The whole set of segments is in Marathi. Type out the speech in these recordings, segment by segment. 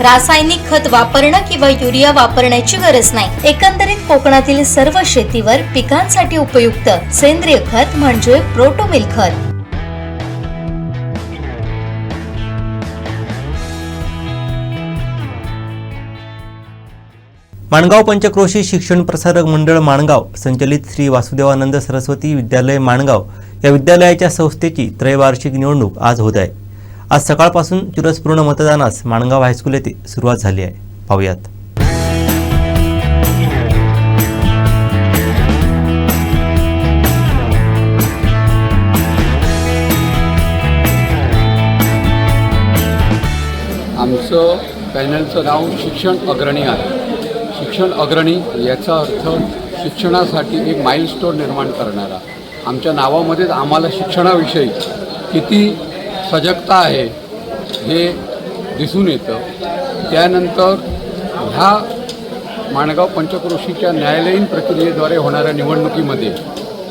रासायनिक खत वापरणं किंवा युरिया वापरण्याची गरज नाही. एकंदरीत कोकणातील सर्व शेतीवर पिकांसाठी उपयुक्त सेंद्रिय खत म्हणजे प्रोटोमिल खत. माणगाव पंचक्रोशी शिक्षण प्रसारक मंडळ माणगाव संचलित श्री वासुदेवानंद सरस्वती विद्यालय माणगाव या विद्यालयाच्या संस्थेची त्रैवार्षिक निवडणूक आज होत आहे. आज सकाळपासून चुरसपूर्ण मतदानास माणगाव हायस्कूल येथे सुरुवात झाली आहे. पाहूयात. आमचं पॅनलचं नाव शिक्षण अग्रणी आहे. शिक्षण अग्रणी याचा अर्थ शिक्षणासाठी एक माइलस्टोन निर्माण करणारा. आमच्या नावामध्येच आम्हाला शिक्षणाविषयी किती सजगता आहे हे दिसून येतं. त्यानंतर ह्या माणगाव पंचक्रोशीच्या न्यायालयीन प्रक्रियेद्वारे होणाऱ्या निवडणुकीमध्ये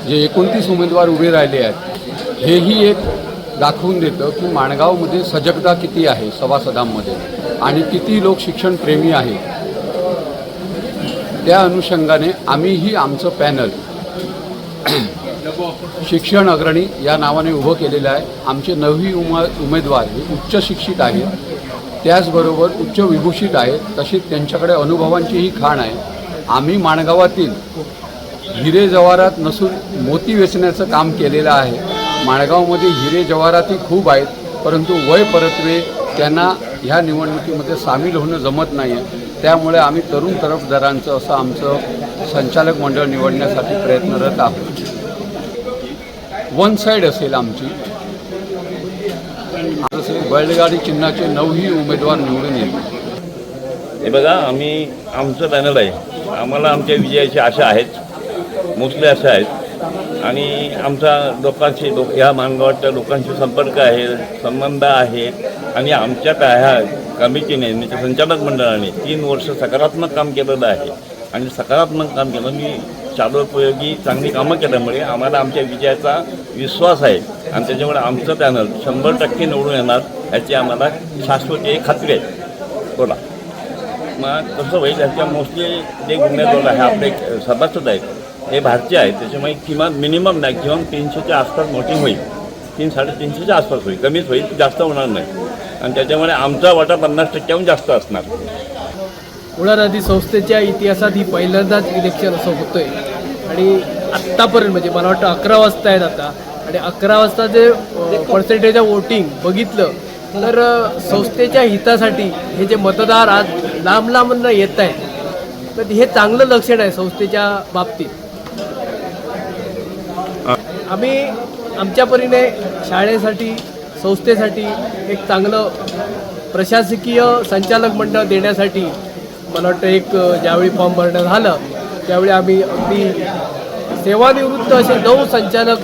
जे एकोणतीस उमेदवार उभे राहिले आहेत हेही एक दाखवून देतं की माणगावमध्ये सजगता किती आहे सभासदांमध्ये आणि किती लोक शिक्षणप्रेमी आहेत. त्या अनुषंगाने आम्हीही आमचं पॅनल शिक्षण अग्रणी या नावाने उभं केलेलं आहे. आमचे नववी उमा उमेदवार हे उच्च शिक्षित आहेत. त्याचबरोबर उच्च विभूषित आहेत. तशीच त्यांच्याकडे अनुभवांचीही खाण आहे. आम्ही माणगावातील हिरे जवारात नसून मोती वेचण्याचं काम केलेलं आहे. माणगावमध्ये हिरे जवारातही खूप आहेत. परंतु वय परत्वे त्यांना ह्या निवडणुकीमध्ये सामील होणं जमत नाही आहे त्यामुळे आम्ही तरुण तरफदारांचं असं आमचं संचालक मंडळ निवडण्यासाठी प्रयत्नरत आहोत. वन साईड असेल आमची. असेल बैलगाडी चिन्हाचे नऊही उमेदवार निवडून येतील हे बघा आम्ही आमचं पॅनल आहे. आम्हाला आमच्या विजयाची आशा आहेत मोस्टली आशा आहेत. आणि आमचा लोकांशी लोक ह्या मानगावाच्या लोकांशी संपर्क आहे संबंध आहे. आणि आमच्या त्या ह्या कमिटीने म्हणजे संचालक मंडळाने तीन वर्ष सकारात्मक काम केलेलं आहे. आणि सकारात्मक काम केलं मी चालोपयोगी चांगली कामं केल्यामुळे आम्हाला आमच्या विजयाचा विश्वास आहे. आणि त्याच्यामुळे आमचं पॅनल शंभर टक्के निवडून येणार याची आम्हाला शाश्वती खात्री आहे. बोला. मग कसं होईल याच्या मोस्टली जे उमेदवार आहे आपले सभासद आहेत हे भारतीय आहेत. त्याच्यामुळे किमान मिनिमम मॅक्झिमम तीनशेच्या आसपास मोठी होईल. तीन साडेतीनशेच्या आसपास होईल. कमीच होईल जास्त होणार नाही. आणि त्याच्यामुळे आमचा वाटा पन्नास टक्क्याहून जास्त असणार. उडा नदी संस्थेच्या इतिहासात ही पहिल्यांदाच इलेक्शन असं होतंय. आणि आत्तापर्यंत म्हणजे मला वाटतं अकरा वाजता आहेत आता. आणि अकरा वाजता जे पर्सेंटेज ऑफ वोटिंग बघितलं तर संस्थेच्या हितासाठी हे जे मतदार आज लांब लांबनं येत आहेत तर हे चांगलं लक्षण आहे संस्थेच्या बाबतीत. आम्ही आमच्या परीने शाळेसाठी संस्थेसाठी एक चांगलं प्रशासकीय संचालक मंडळ देण्यासाठी मला वाटतं एक ज्यावेळी फॉर्म भरणं झालं त्यावेळी आम्ही अगदी सेवानिवृत्त असे नऊ संचालक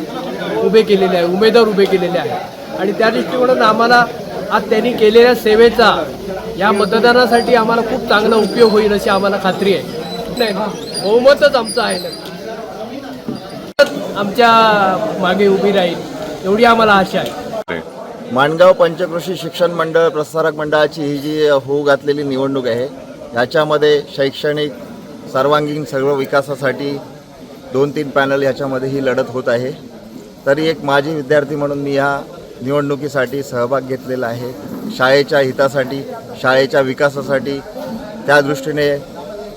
उभे केलेले आहे उमेदवार उभे केलेले आहे. आणि त्या दृष्टिकोनातून आम्हाला आज त्यांनी केलेल्या सेवेचा या मतदानासाठी आम्हाला खूप चांगला उपयोग होईल अशी आम्हाला खात्री आहे. नाही बहुमतच आमचं आहे आमच्या मागे उभी राहील एवढी आम्हाला आशा आहे. माणगाव पंचकृषी शिक्षण मंडळ प्रसारक मंडळाची ही जी होऊ घातलेली निवडणूक आहे ह्याच्यामध्ये शैक्षणिक सर्वांगीण सर्व विकासासाठी दोन तीन पॅनल ह्याच्यामध्ये ही लढत होत आहे. तरी एक माजी विद्यार्थी म्हणून मी ह्या निवडणुकीसाठी सहभाग घेतलेला आहे. शाळेच्या हितासाठी शाळेच्या विकासासाठी त्या दृष्टीने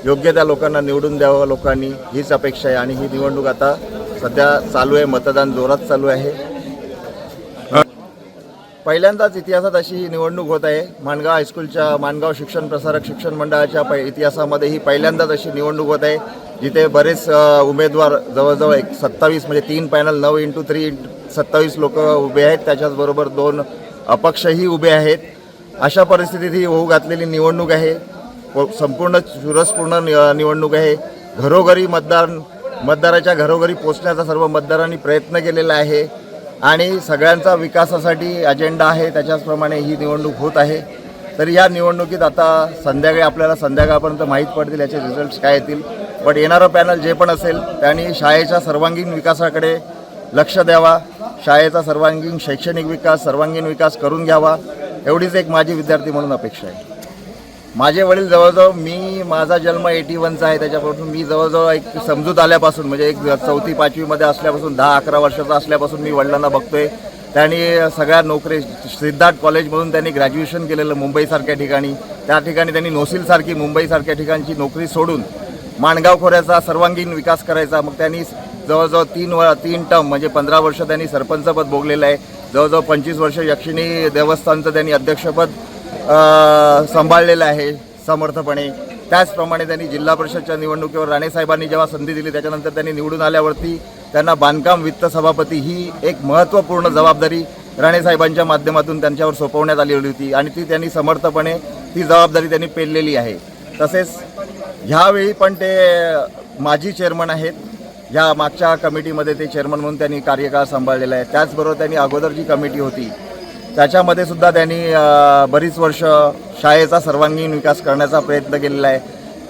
योग्य त्या लोकांना निवडून द्यावं लोकांनी हीच अपेक्षा आहे. आणि ही निवडणूक आता सध्या चालू आहे मतदान जोरात चालू आहे. पहिल्यांदाच इतिहासात अशी ही निवडणूक होत आहे. माणगाव हायस्कूलच्या माणगाव शिक्षण प्रसारक शिक्षण मंडळाच्या पै इतिहासामध्ये ही पहिल्यांदाच अशी निवडणूक होत आहे. जिथे बरेच उमेदवार जवळजवळ एक सत्तावीस म्हणजे तीन पॅनल नऊ इंटू थ्री इंटू सत्तावीस लोक उभे आहेत. त्याच्याचबरोबर दोन अपक्षही उभे आहेत. अशा परिस्थितीत ही होऊ घातलेली निवडणूक आहे. संपूर्ण चुरसपूर्ण नि- निवडणूक आहे. घरोघरी मतदान मतदाराच्या घरोघरी पोचण्याचा सर्व मतदारांनी प्रयत्न केलेला आहे. आणि सगळ्यांचा विकासासाठी अजेंडा आहे त्याच्याचप्रमाणे ही निवडणूक होत आहे. तर या निवडणुकीत आता संध्याकाळी आपल्याला संध्याकाळपर्यंत माहीत पडतील याचे रिझल्ट्स काय येतील. बट येणारं पॅनल जे पण असेल त्यांनी शाळेच्या सर्वांगीण विकासाकडे लक्ष द्यावा. शाळेचा सर्वांगीण शैक्षणिक विकास सर्वांगीण विकास करून घ्यावा. एवढीच एक माझी विद्यार्थी म्हणून अपेक्षा आहे. माझे वडील जवळजवळ मी माझा जन्म एटी वनचा आहे त्याच्यापासून मी जवळजवळ एक समजूत आल्यापासून म्हणजे एक चौथी पाचवीमध्ये असल्यापासून दहा अकरा वर्षाचा असल्यापासून मी वडिलांना बघतोय. त्यांनी सगळ्या नोकरी सिद्धार्थ कॉलेजमधून त्यांनी ग्रॅज्युएशन केलेलं मुंबईसारख्या ठिकाणी. त्या ठिकाणी त्यांनी नोसीलसारखी मुंबईसारख्या ठिकाणची नोकरी सोडून माणगाव खोऱ्याचा सर्वांगीण विकास करायचा. मग त्यांनी जवळजवळ तीन व तीन टर्म म्हणजे पंधरा वर्ष त्यांनी सरपंचपद भोगलेलं आहे. जवळजवळ पंचवीस वर्ष यक्षिणी देवस्थानचं त्यांनी अध्यक्षपद सांभाळलेलं आहे समर्थपणे. त्याचप्रमाणे त्यांनी जिल्हा परिषदच्या निवडणुकीवर राणेसाहेबांनी जेव्हा संधी दिली त्याच्यानंतर त्यांनी निवडून आल्यावरती त्यांना बांधकाम वित्त सभापती ही एक महत्त्वपूर्ण जबाबदारी राणेसाहेबांच्या माध्यमातून त्यांच्यावर सोपवण्यात आलेली होती आणि ती त्यांनी समर्थपणे ती जबाबदारी त्यांनी पेललेली आहे. तसेच ह्यावेळी पण ते माजी चेअरमन आहेत. ह्या मागच्या कमिटीमध्ये ते चेअरमन म्हणून त्यांनी कार्यकाळ सांभाळलेला आहे. त्याचबरोबर त्यांनी अगोदर जी कमिटी होती त्याच्यामध्ये सुद्धा त्यांनी बरीच वर्ष शाळेचा सर्वांगीण विकास करण्याचा प्रयत्न केलेला आहे.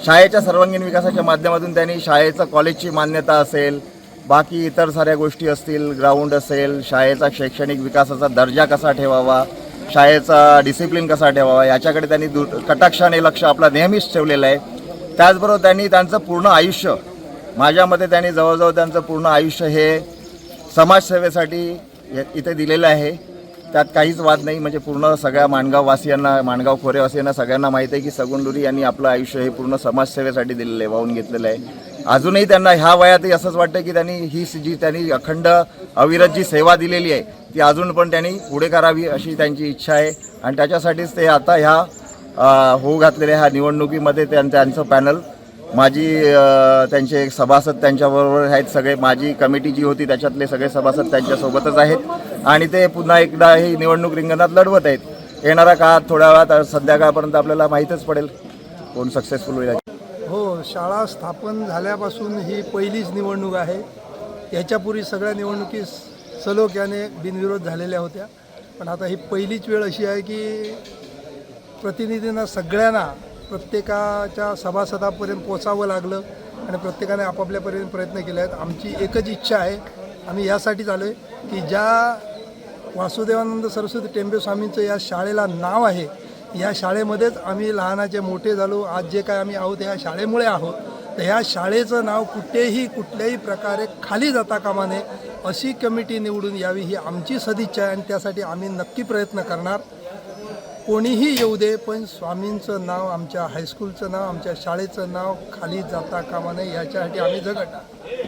शाळेच्या सर्वांगीण विकासाच्या माध्यमातून त्यांनी शाळेचं कॉलेजची मान्यता असेल बाकी इतर साऱ्या गोष्टी असतील ग्राउंड असेल शाळेचा शैक्षणिक विकासाचा दर्जा कसा ठेवावा शाळेचा डिसिप्लिन कसा ठेवावा याच्याकडे त्यांनी दु कटाक्षाने लक्ष आपला नेहमीच ठेवलेलं आहे. त्याचबरोबर त्यांनी त्यांचं पूर्ण आयुष्य माझ्या मते त्यांनी जवळजवळ त्यांचं पूर्ण आयुष्य हे समाजसेवेसाठी इथे दिलेलं आहे. त्यात काहीच वाद नाही. म्हणजे पूर्ण सगळ्या माणगाववासियांना माणगाव खोरेवासियांना सगळ्यांना माहीत आहे की सगुंडुरी यांनी आपलं आयुष्य हे पूर्ण समाजसेवेसाठी दिलेलं आहे वाहून घेतलेलं आहे. अजूनही त्यांना ह्या वयातही असंच वाटतं की त्यांनी ही जी त्यांनी अखंड अविरत जी सेवा दिलेली आहे ती अजून पण त्यांनी पुढे करावी अशी त्यांची इच्छा आहे. आणि त्याच्यासाठीच ते आता ह्या होऊ घातलेल्या ह्या निवडणुकीमध्ये त्यां त्यांचं पॅनल माझी त्यांचे एक सभासद त्यांच्याबरोबर आहेत सगळे माझी कमिटी जी होती त्याच्यातले सगळे सभासद त्यांच्यासोबतच आहेत. आणि ते पुन्हा एकदा ही निवडणूक रिंगणात लढवत आहेत. येणारा काळात थोड्या वेळात संध्याकाळपर्यंत आपल्याला माहीतच पडेल कोण सक्सेसफुल होईल हो शाळा स्थापन झाल्यापासून ही पहिलीच निवडणूक आहे. याच्यापूर्वी सगळ्या निवडणुकी सलोख्याने बिनविरोध झालेल्या होत्या. पण आता ही पहिलीच वेळ अशी आहे की प्रतिनिधींना सगळ्यांना प्रत्येकाच्या सभासदापर्यंत पोचावं लागलं आणि प्रत्येकाने आपापल्यापर्यंत प्रयत्न केले आहेत. आमची एकच इच्छा आहे आम्ही यासाठीच आलो आहे की ज्या वासुदेवानंद सरस्वती टेंबे स्वामींचं या शाळेला नाव आहे. या शाळेमध्येच आम्ही लहानाचे मोठे झालो. आज जे काय आम्ही आहोत या शाळेमुळे आहोत. तर ह्या शाळेचं नाव कुठेही कुठल्याही प्रकारे खाली जाता कामा नये अशी कमिटी निवडून यावी ही आमची सदिच्छा आहे आणि त्यासाठी आम्ही नक्की प्रयत्न करणार. कोणीही येऊ दे पण स्वामींचं नाव आमच्या हायस्कूलचं नाव आमच्या शाळेचं नाव खाली जाता कामा नये याच्यासाठी आम्ही झगडणार.